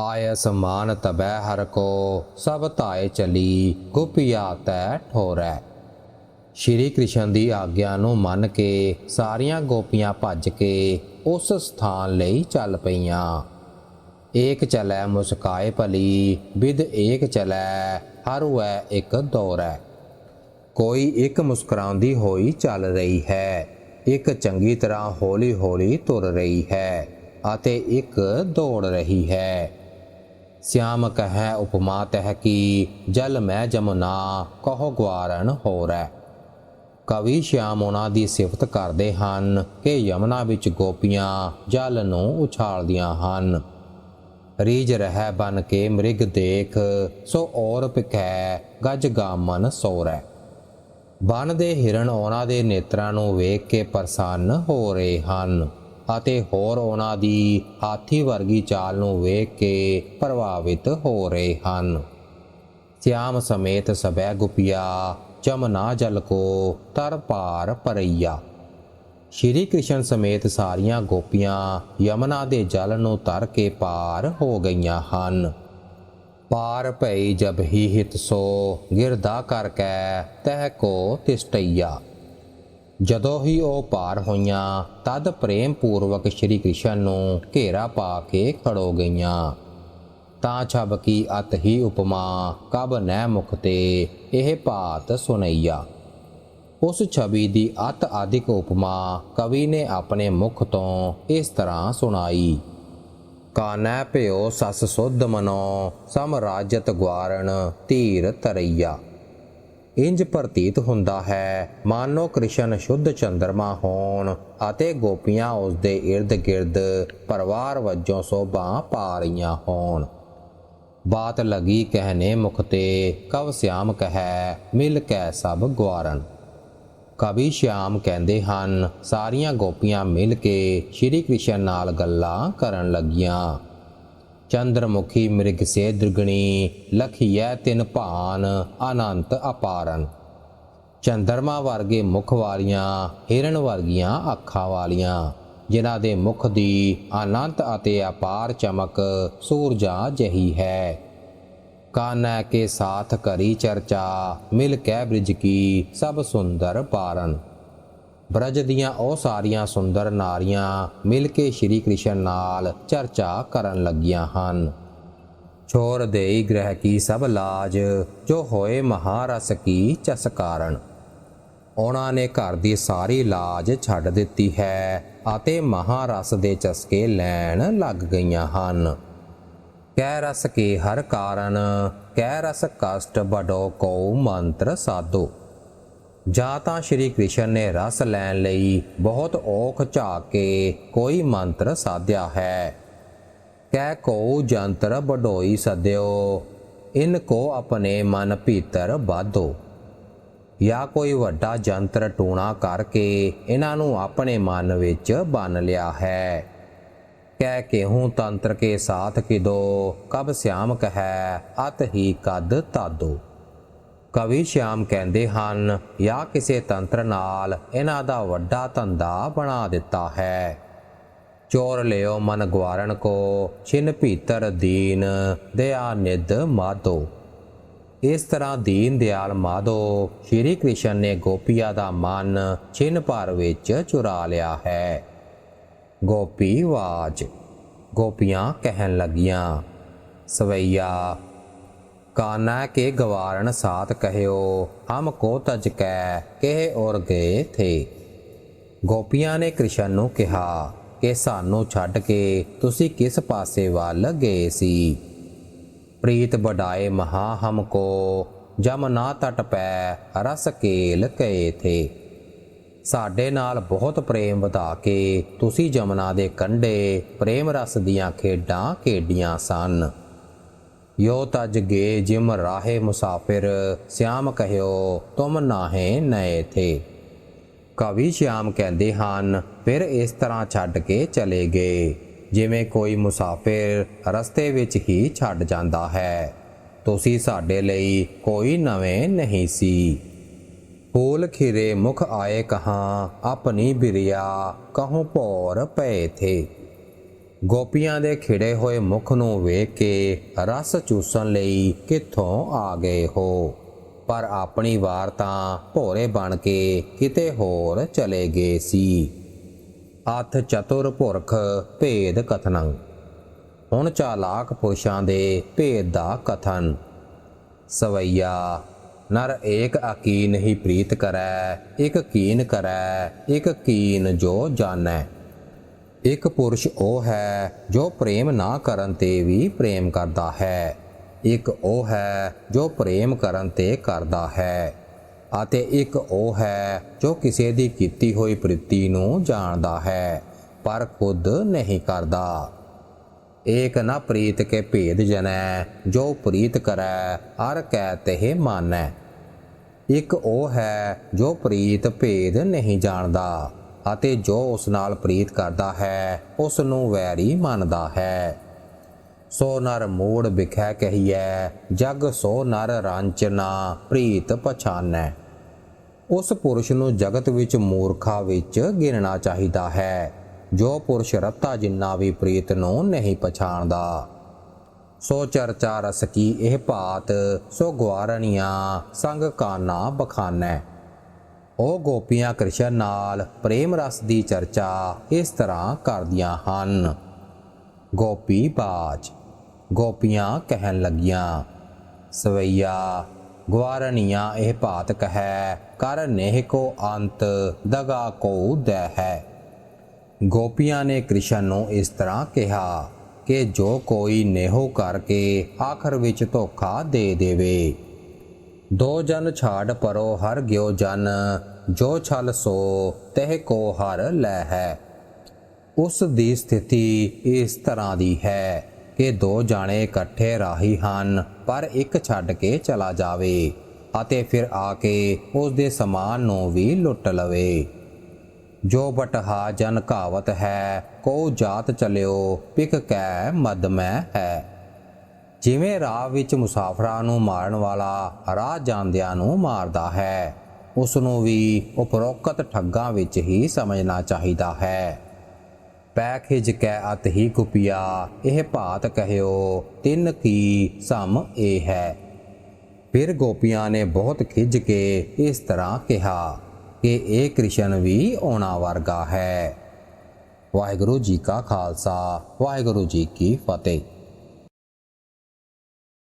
ਆਇ ਸਮਾਨ ਤਬੈ ਹਰ ਕੋ, ਸਭ ਧਾਏ ਚਲੀ, ਗੁਪਿਆ ਤੈ ਠੋਰੈ। ਸ਼੍ਰੀ ਕ੍ਰਿਸ਼ਨ ਦੀ ਆਗਿਆ ਨੂੰ ਮੰਨ ਕੇ, ਸਾਰੀਆਂ ਗੋਪੀਆਂ ਭੱਜ ਕੇ ਉਸ ਸਥਾਨ ਲਈ ਚੱਲ ਪਈਆਂ। ਏਕ ਚਲੈ ਮੁਸਕਾਏ ਭਲੀ ਵਿਦ ਏਕ ਚਲੈ, ਹਰ ਵੈ ਇੱਕ ਦੌਰੈ। ਕੋਈ ਇੱਕ ਮੁਸਕਰਾਉਂਦੀ ਹੋਈ ਚੱਲ ਰਹੀ ਹੈ, ਇੱਕ ਚੰਗੀ ਤਰ੍ਹਾਂ ਹੌਲੀ-ਹੌਲੀ ਤੁਰ ਰਹੀ ਹੈ ਅਤੇ ਇੱਕ ਦੌੜ ਰਹੀ ਹੈ। ਸਿਆਮ ਕਹੈ ਉਪਮਾ ਤਹਿ ਕੀ ਜਲ ਮੈਂ ਜਮੁਨਾ ਕਹੋ ਗਵਾਰਨ ਹੋਰੈ। ਕਵੀ ਸ਼ਿਆਮ ਉਹਨਾਂ ਦੀ ਸਿਫਤ ਕਰਦੇ ਹਨ ਕਿ ਯਮਨਾ ਵਿੱਚ ਗੋਪੀਆਂ ਜਲ ਨੂੰ ਉਛਾਲਦੀਆਂ ਹਨ। ਰੀਜ ਰਹਿ ਬਨ ਕੇ ਮ੍ਰਿਗ ਦੇਖ, ਸੋ ਔਰ ਭਿਖੈ ਗਜ ਗਾਮਨ ਸੋਰੈ। ਬਨ ਦੇ ਹਿਰਣ ਉਹਨਾਂ ਦੇ ਨੇਤਰਾਂ ਨੂੰ ਵੇਖ ਕੇ ਪ੍ਰਸੰਨ ਹੋ ਰਹੇ ਹਨ। ਅਤੇ ਹੋਰ ਉਹਨਾਂ ਦੀ ਹਾਥੀ ਵਰਗੀ ਚਾਲ ਨੂੰ ਵੇਖ ਕੇ ਪ੍ਰਭਾਵਿਤ ਹੋ ਰਹੇ ਹਨ। ਸਿਆਮ ਸਮੇਤ ਸਬੈ ਗੁਪਿਆ ਜਮਨਾ ਜਲ ਕੋ ਤਰ ਪਾਰ ਪਰਈਆ ਸ਼੍ਰੀ ਕ੍ਰਿਸ਼ਨ ਸਮੇਤ ਸਾਰੀਆਂ ਗੋਪੀਆਂ ਯਮਨਾ ਦੇ ਜਲ ਨੂੰ ਤਰ ਕੇ ਪਾਰ ਹੋ ਗਈਆਂ ਹਨ। ਪਾਰ ਭਈ ਜਬ ਹੀ ਹਿਤ ਸੋ ਗਿਰਦਾ ਕਰ ਕੈ ਤਹਿ ਕੋ ਤਿਸਟਈਆ। ਜਦੋਂ ਹੀ ਉਹ ਪਾਰ ਹੋਈਆਂ, ਤਦ ਪ੍ਰੇਮ ਪੂਰਵਕ ਸ਼੍ਰੀ ਕ੍ਰਿਸ਼ਨ ਨੂੰ ਘੇਰਾ ਪਾ ਕੇ ਖੜੋ ਗਈਆਂ। ਤਾਂ ਛਬ ਕੀ ਅਤ ਹੀ ਉਪਮਾ, ਕਬ ਨੈ ਮੁਖ ਤੇ, ਇਹ ਭਾਤ ਸੁਨਈਆ। ਉਸ ਛਵੀ ਦੀ ਅਤ ਆਦਿਕ ਉਪਮਾ ਕਵੀ ਨੇ ਆਪਣੇ ਮੁਖ ਤੋਂ ਇਸ ਤਰ੍ਹਾਂ ਸੁਣਾਈ। ਕਾਨੈ ਭਿਓ ਸਸ ਸੁਧ ਮਨੋ, ਸਮ ਰਾਜਤ ਗਵਾਰਣ, ਧੀਰ ਤਰਈਆ ਇੰਜ ਪ੍ਰਤੀਤ ਹੁੰਦਾ ਹੈ, ਮਾਨੋ ਕ੍ਰਿਸ਼ਨ ਸ਼ੁੱਧ ਚੰਦਰਮਾ ਹੋਣ ਅਤੇ ਗੋਪੀਆਂ ਉਸ ਦੇ ird-gird ਪਰਿਵਾਰ ਵਜੋਂ ਸੋਭਾ ਪਾ ਰਹੀਆਂ ਹੋਣ। ਬਾਤ ਲਗੀ ਕਹਿਨੇ ਮੁਖ ਤੇ, ਕਵ ਸਿਆਮ ਕਹੈ, ਮਿਲ ਕੈ ਸਭ ਗਵਾਰਨ ਕਵੀ ਸ਼ਿਆਮ ਕਹਿੰਦੇ ਹਨ, ਸਾਰੀਆਂ ਗੋਪੀਆਂ ਮਿਲ ਕੇ ਸ਼੍ਰੀ ਕ੍ਰਿਸ਼ਨ ਨਾਲ ਗੱਲਾਂ ਕਰਨ ਲੱਗੀਆਂ। ਚੰਦਰਮੁਖੀ ਮ੍ਰਿਗ ਸੇ ਦ੍ਰਿਗਣੀ, ਲਖੀਐ ਤਿਨ ਭਾਨ ਅਨੰਤ ਅਪਾਰਨ। ਚੰਦਰਮਾ ਵਰਗੇ ਮੁਖ ਵਾਲੀਆਂ, ਹਿਰਨ ਵਰਗੀਆਂ ਅੱਖਾਂ ਵਾਲੀਆਂ, ਜਿਨ੍ਹਾਂ ਦੇ ਮੁਖ ਦੀ ਅਨੰਤ ਅਤੇ ਅਪਾਰ ਚਮਕ ਸੂਰਜਾ ਜਹੀ ਹੈ। ਕਾਨੈ ਕੇ ਸਾਥ ਕਰੀ ਚਰਚਾ, ਮਿਲ ਕੈ ਬ੍ਰਿਜ ਕੀ ਸਭ ਸੁੰਦਰ ਪਾਰਨ। ਬ੍ਰਜ ਦੀਆਂ ਉਹ ਸਾਰੀਆਂ ਸੁੰਦਰ ਨਾਰੀਆਂ ਮਿਲ ਕੇ ਸ਼੍ਰੀ ਕ੍ਰਿਸ਼ਨ ਨਾਲ ਚਰਚਾ ਕਰਨ ਲੱਗੀਆਂ ਹਨ। ਛੋਰ ਦੇਈ ਗ੍ਰਹਿ ਕੀ ਸਭ ਲਾਜ, ਜੋ ਹੋਏ ਮਹਾਰਸ ਕੀ ਚਸ ਕਾਰਨ ਉਹਨਾਂ ਨੇ ਘਰ ਦੀ ਸਾਰੀ ਲਾਜ ਛੱਡ ਦਿੱਤੀ ਹੈ ਅਤੇ ਮਹਾਰਸ ਦੇ ਚਸਕੇ ਲੈਣ ਲੱਗ ਗਈਆਂ ਹਨ। ਕਹਿ ਰਸ ਕੇ ਹਰ ਕਾਰਨ ਕਹਿ ਰਸ ਕਸ਼ਟ ਬਡੋ ਕੋ ਮੰਤਰ ਸਾਧੋ। ਜਾਂ ਤਾਂ ਸ਼੍ਰੀ ਕ੍ਰਿਸ਼ਨ ਨੇ ਰਸ ਲੈਣ ਲਈ ਬਹੁਤ ਔਖ ਝਾਕ ਕੇ ਕੋਈ ਮੰਤਰ ਸਾਧਿਆ ਹੈ। ਕਹਿ ਕੋ ਜੰਤਰ ਬਡੋਈ ਸਦਿਓ, ਇਨ ਕੋ ਆਪਣੇ ਮਨ ਭੀਤਰ ਬਾਧੋ ਜਾਂ ਕੋਈ ਵੱਡਾ ਜੰਤਰ ਟੂਣਾ ਕਰਕੇ ਇਹਨਾਂ ਨੂੰ ਆਪਣੇ ਮਨ ਵਿੱਚ ਬੰਨ ਲਿਆ ਹੈ। ਕਹਿ ਕੇ ਹੂੰ ਤੰਤਰ ਕੇ ਸਾਥ ਕਿਦੋ, ਕਬ ਸਿਆਮ ਕਹੈ ਅਤ ਹੀ ਕਦ ਤਾਦੋ ਕਵੀ ਸ਼ਿਆਮ ਕਹਿੰਦੇ ਹਨ ਜਾਂ ਕਿਸੇ ਤੰਤਰ ਨਾਲ ਇਹਨਾਂ ਦਾ ਵੱਡਾ ਧੰਦਾ ਬਣਾ ਦਿੱਤਾ ਹੈ। ਚੋਰ ਲਿਓ ਮਨ ਗਵਾਰਣ ਕੋ, ਛਿਨ ਭੀਤਰ ਦੀਨ ਦਇਆ ਨਿਦ ਮਾਧੋ ਇਸ ਤਰ੍ਹਾਂ ਦੀਨ ਦਿਆਲ ਮਾਧੋ ਸ਼੍ਰੀ ਕ੍ਰਿਸ਼ਨ ਨੇ ਗੋਪੀਆਂ ਦਾ ਮਨ ਛਿਨ ਭਰ ਵਿੱਚ ਚੁਰਾ ਲਿਆ ਹੈ। ਗੋਪੀ ਵਾਜ, ਗੋਪੀਆਂ ਕਹਿਣ ਲੱਗੀਆਂ, ਸਵਈਆ ਕਾਨਾ ਕੇ ਗਵਾਰਨ ਸਾਥ ਕਹਿਓ, ਹਮ ਕੋ ਤਜ ਕੈ, ਕਹੇ ਔਰ ਗਏ ਥੇ। ਗੋਪੀਆਂ ਨੇ ਕ੍ਰਿਸ਼ਨ ਨੂੰ ਕਿਹਾ, ਕਿ ਸਾਨੂੰ ਛੱਡ ਕੇ ਤੁਸੀਂ ਕਿਸ ਪਾਸੇ ਵੱਲ ਗਏ ਸੀ? ਪ੍ਰੀਤ ਬਡਾਏ, ਮਹਾ ਹਮ ਕੋ ਜਮਨਾ ਤਟ ਪੈ, ਰਸ ਕੇਲ ਕਏ ਥੇ। ਸਾਡੇ ਨਾਲ ਬਹੁਤ ਪ੍ਰੇਮ ਵਧਾ ਕੇ ਤੁਸੀਂ ਜਮਨਾ ਦੇ ਕੰਢੇ ਪ੍ਰੇਮ ਰਸ ਦੀਆਂ ਖੇਡਾਂ ਖੇਡੀਆਂ ਸਨ। ਯੋ ਤਜ ਗੇ ਜਿਮ ਰਾਹੇ ਮੁਸਾਫਿਰ ਸਿਆਮ ਕਹਿਓ ਤੁਮ ਨਾਹੇ ਨਏ ਥੇ ਕਵੀ ਸ਼ਿਆਮ ਕਹਿੰਦੇ ਹਨ ਫਿਰ ਇਸ ਤਰ੍ਹਾਂ ਛੱਡ ਕੇ ਚਲੇ ਗਏ ਜਿਵੇਂ ਕੋਈ ਮੁਸਾਫਿਰ ਰਸਤੇ ਵਿੱਚ ਹੀ ਛੱਡ ਜਾਂਦਾ ਹੈ ਤੁਸੀਂ ਸਾਡੇ ਲਈ ਕੋਈ ਨਵੇਂ ਨਹੀਂ ਸੀ ਫੂਲ ਖਿਰੇ ਮੁਖ ਆਏ ਕਹਾਂ ਆਪਣੀ ਬਿਰਿਆ ਕਹੂੰ ਭੌਰ ਪਏ ਥੇ ਗੋਪੀਆਂ ਦੇ ਖਿੜੇ ਹੋਏ ਮੁਖ ਨੂੰ ਵੇਖ ਕੇ ਰਸ ਚੂਸਣ ਲਈ ਕਿੱਥੋਂ ਆ ਗਏ ਹੋ? ਪਰ ਆਪਣੀ ਵਾਰ ਤਾਂ ਭੋਰੇ ਬਣ ਕੇ ਕਿਤੇ ਹੋਰ ਚਲੇ ਗਏ ਸੀ। ਅਥ ਚਤੁਰ ਪੁਰਖ ਭੇਦ ਕਥਨੰ। ਹੁਣ ਚਾਲਾਕ ਪੁਰਸ਼ਾਂ ਦੇ ਭੇਦ ਦਾ ਕਥਨ। ਸਵਈਆ, ਨਰ ਏਕ ਅਕੀਨ ਹੀ ਪ੍ਰੀਤ ਕਰੈ, ਇਕ ਕੀਨ ਕਰੈ, ਇਕ ਕੀਨ ਜੋ ਜਾਣੈ। ਇੱਕ ਪੁਰਸ਼ ਉਹ ਹੈ ਜੋ ਪ੍ਰੇਮ ਨਾ ਕਰਨ ਤੇ ਵੀ ਪ੍ਰੇਮ ਕਰਦਾ ਹੈ। ਇੱਕ ਉਹ ਹੈ ਜੋ ਪ੍ਰੇਮ ਕਰਨ ਤੇ ਕਰਦਾ ਹੈ ਅਤੇ ਇੱਕ ਉਹ ਹੈ ਜੋ ਕਿਸੇ ਦੀ ਕੀਤੀ ਹੋਈ ਪ੍ਰੀਤੀ ਨੂੰ ਜਾਣਦਾ ਹੈ, ਪਰ ਖੁਦ ਨਹੀਂ ਕਰਦਾ। ਏਕ ਨਾ ਪ੍ਰੀਤ ਕੇ ਭੇਦ ਜਨੈ, ਜੋ ਪ੍ਰੀਤ ਕਰੈ, ਹਰ ਕੈ ਤਹਿ ਮਾਨੈ। ਇੱਕ ਉਹ ਹੈ ਜੋ ਪ੍ਰੀਤ ਭੇਦ ਨਹੀਂ ਜਾਣਦਾ। ਅਤੇ ਜੋ ਉਸ ਨਾਲ ਪ੍ਰੀਤ ਕਰਦਾ ਹੈ ਉਸ ਨੂੰ ਵੈਰੀ ਮੰਨਦਾ ਹੈ। ਸੋ ਨਰ ਮੂੜ ਵਿਖੈ ਕਹੀਐ, ਜਗ ਸੋ ਨਰ ਰਾਂਚਨਾ ਪ੍ਰੀਤ ਪਛਾਨੈ। ਉਸ ਪੁਰਸ਼ ਨੂੰ ਜਗਤ ਵਿੱਚ ਮੂਰਖਾ ਵਿੱਚ ਗਿਣਨਾ ਚਾਹੀਦਾ ਹੈ, ਜੋ ਪੁਰਸ਼ ਰੱਤਾ ਜਿੰਨਾ ਵੀ ਪ੍ਰੀਤ ਨੂੰ ਨਹੀਂ ਪਛਾਣਦਾ। ਸੋ ਚਰਚਾ ਰਸ ਕੀ ਇਹ ਭਾਤ, ਸੋ ਗਵਾਰਣੀਆਂ ਸੰਗ ਕਾਨਾ ਬਖਾਨੈ। ਉਹ ਗੋਪੀਆਂ ਕ੍ਰਿਸ਼ਨ ਨਾਲ ਪ੍ਰੇਮ ਰਸ ਦੀ ਚਰਚਾ ਇਸ ਤਰ੍ਹਾਂ ਕਰਦੀਆਂ ਹਨ। ਗੋਪੀ ਬਾਜ। ਗੋਪੀਆਂ ਕਹਿਣ ਲੱਗੀਆਂ, ਸਵਈਆ ਗਵਾਰਣੀਆਂ ਇਹ ਭਾਤ ਕਹੈ, ਕਰ ਨੇਹ ਕੋ ਅੰਤ, ਦਗਾ ਕੋ ਦੈ ਹੈ ਗੋਪੀਆਂ ਨੇ ਕ੍ਰਿਸ਼ਨ ਨੂੰ ਇਸ ਤਰ੍ਹਾਂ ਕਿਹਾ ਕਿ ਜੋ ਕੋਈ ਨੇਹੋ ਕਰਕੇ ਆਖਰ ਵਿੱਚ ਧੋਖਾ ਦੇ ਦੇਵੇ। ਦੋ ਜਨ ਛਾੜ ਪਰੋ ਹਰ ਗਿਓ ਜਨ ਜੋ ਛਲ ਸੋ, ਤਹਿ ਕੋ ਹਰ ਲੈ ਹੈ। ਉਸ ਦੀ ਸਥਿਤੀ ਇਸ ਤਰ੍ਹਾਂ ਦੀ ਹੈ ਕਿ ਦੋ ਜਾਣੇ ਇਕੱਠੇ ਰਾਹੀ ਹਨ, ਪਰ ਇੱਕ ਛੱਡ ਕੇ ਚਲਾ ਜਾਵੇ ਅਤੇ ਫਿਰ ਆ ਕੇ ਉਸ ਦੇ ਸਮਾਨ ਨੂੰ ਵੀ ਲੁੱਟ ਲਵੇ। ਜੋ ਬਟਹਾ ਜਨ ਕਹਾਵਤ ਹੈ ਕੋ ਜਾਤ ਚਲਿਓ ਪਿਕ ਕੈ ਮਦ ਮੈਂ ਹੈ। ਜਿਵੇਂ ਰਾਹ ਵਿੱਚ ਮੁਸਾਫਰਾਂ ਨੂੰ ਮਾਰਨ ਵਾਲਾ ਰਾਹ ਜਾਂਦਿਆਂ ਨੂੰ ਮਾਰਦਾ ਹੈ ਉਸ ਨੂੰ ਵੀ ਉਪਰੋਕਤ ਠੱਗਾਂ ਵਿੱਚ ਹੀ ਸਮਝਣਾ ਚਾਹੀਦਾ ਹੈ। ਪੈ ਖਿਜ ਕੈ ਅਤ ਹੀ ਕੁਪਿਆ, ਇਹ ਭਾਤ ਕਹਿਓ, ਤਿੰਨ ਕੀ ਸਮ ਇਹ ਹੈ। ਫਿਰ ਗੋਪੀਆਂ ਨੇ ਬਹੁਤ ਖਿਜ ਕੇ ਇਸ ਤਰ੍ਹਾਂ ਕਿਹਾ ਕਿ ਇਹ ਕ੍ਰਿਸ਼ਨ ਵੀ ਆਉਣਾ ਵਰਗਾ ਹੈ। ਵਾਹਿਗੁਰੂ ਜੀ ਕਾ ਖਾਲਸਾ, ਵਾਹਿਗੁਰੂ ਜੀ ਕੀ ਫਤਿਹ।